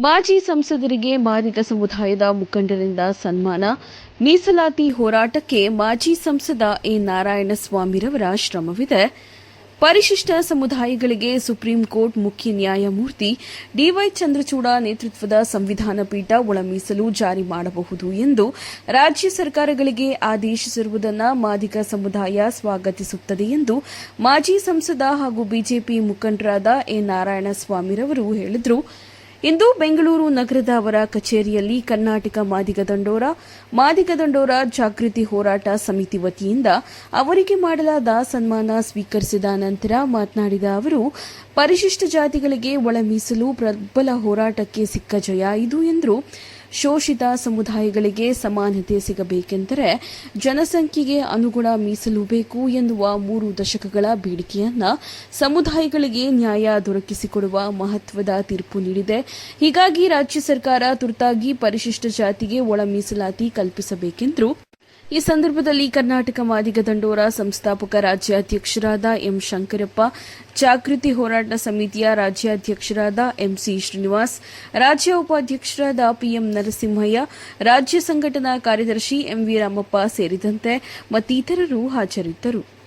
ಮಾಜಿ ಸಂಸದರಿಗೆ ಮಾದಿಗ ಸಮುದಾಯದ ಮುಖಂಡರಿಂದ ಸನ್ಮಾನ. ಮೀಸಲಾತಿ ಹೋರಾಟಕ್ಕೆ ಮಾಜಿ ಸಂಸದ ಎ. ನಾರಾಯಣಸ್ವಾಮಿರವರ ಶ್ರಮವಿದೆ. ಪರಿಶಿಷ್ಟ ಸಮುದಾಯಗಳಿಗೆ ಸುಪ್ರೀಂ ಕೋರ್ಟ್ ಮುಖ್ಯ ನ್ಯಾಯಮೂರ್ತಿ ಡಿವೈ ಚಂದ್ರಚೂಡ ನೇತೃತ್ವದ ಸಂವಿಧಾನ ಪೀಠ ಒಳ ಮೀಸಲು ಜಾರಿ ಮಾಡಬಹುದು ಎಂದು ರಾಜ್ಯ ಸರ್ಕಾರಗಳಿಗೆ ಆದೇಶಿಸಿರುವುದನ್ನು ಮಾದಿಗ ಸಮುದಾಯ ಸ್ವಾಗತಿಸುತ್ತದೆ ಎಂದು ಮಾಜಿ ಸಂಸದ ಹಾಗೂ ಬಿಜೆಪಿ ಮುಖಂಡರಾದ ಎ. ನಾರಾಯಣಸ್ವಾಮಿರವರು ಹೇಳಿದರು. ಇಂದು ಬೆಂಗಳೂರು ನಗರದ ಅವರ ಕಚೇರಿಯಲ್ಲಿ ಕರ್ನಾಟಕ ಮಾದಿಗ ದಂಡೋರ ಮಾದಿಗ ದಂಡೋರ ಜಾಗೃತಿ ಹೋರಾಟ ಸಮಿತಿ ವತಿಯಿಂದ ಅವರಿಗೆ ಮಾಡಲಾದ ಸನ್ಮಾನ ಸ್ವೀಕರಿಸಿದ ನಂತರ ಮಾತನಾಡಿದ ಅವರು, ಪರಿಶಿಷ್ಟ ಜಾತಿಗಳಿಗೆ ಒಳ ಮೀಸಲು ಪ್ರಬಲ ಹೋರಾಟಕ್ಕೆ ಸಿಕ್ಕ ಜಯ ಇದು ಎಂದರು ಶೋಷಿತ ಸಮುದಾಯಗಳಿಗೆ ಸಮಾನತೆ ಸಿಗಬೇಕೆಂದರೆ ಜನಸಂಖ್ಯೆಗೆ ಅನುಗುಣ ಮೀಸಲು ಬೇಕು ಎನ್ನುವ ಮೂರು ದಶಕಗಳ ಬೇಡಿಕೆಯನ್ನ ಸಮುದಾಯಗಳಿಗೆ ನ್ಯಾಯ ದೊರಕಿಸಿಕೊಡುವ ಮಹತ್ವದ ತೀರ್ಪು ನೀಡಿದೆ. ಹೀಗಾಗಿ ರಾಜ್ಯ ಸರ್ಕಾರ ತುರ್ತಾಗಿ ಪರಿಶಿಷ್ಟ ಜಾತಿಗೆ ಒಳ ಮೀಸಲಾತಿ ಕಲ್ಪಿಸಬೇಕೆಂದರು ಈ ಸಂದರ್ಭದಲ್ಲಿ ಕರ್ನಾಟಕ ಮಾದಿಗ ದಂಡೋರ ಸಂಸ್ಥಾಪಕ ರಾಜ್ಯಾಧ್ಯಕ್ಷರಾದ ಎಂ ಶಂಕರಪ್ಪ, ಜಾಗೃತಿ ಹೋರಾಟ ಸಮಿತಿಯ ರಾಜ್ಯಾಧ್ಯಕ್ಷರಾದ ಎಂಸಿ ಶ್ರೀನಿವಾಸ್, ರಾಜ್ಯ ಉಪಾಧ್ಯಕ್ಷರಾದ ಪಿಎಂ ನರಸಿಂಹಯ್ಯ, ರಾಜ್ಯ ಸಂಘಟನಾ ಕಾರ್ಯದರ್ಶಿ ಎಂವಿ ರಾಮಪ್ಪ ಸೇರಿದಂತೆ ಮತ್ತಿತರರು ಹಾಜರಿದ್ದರು.